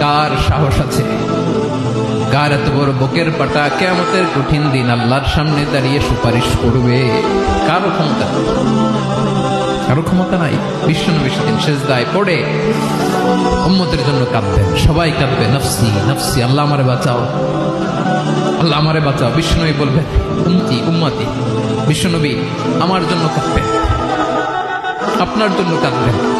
কার সাহস আছে? কার এত বড় বুকের পাটা? কেয়ামতের কঠিন দিন আল্লাহর সামনে দাঁড়িয়ে সুপারিশ করবে। কারও ক্ষমতা কারও ক্ষমতা নাই। বিশ্বনবী সেদিন শেষদায় পড়ে উম্মতের জন্য কাঁদবেন। সবাই কাঁদবে, নফসি নফসি, আল্লাহ আমারে বাঁচাও। আল্লাহ আমারে বাঁচাও। বিশ্বনবী বলবেন, উম্মতি উম্মতি, বিশ্বনবী আমার জন্য কাঁদবেন। আপনার জন্য কাঁদবেন।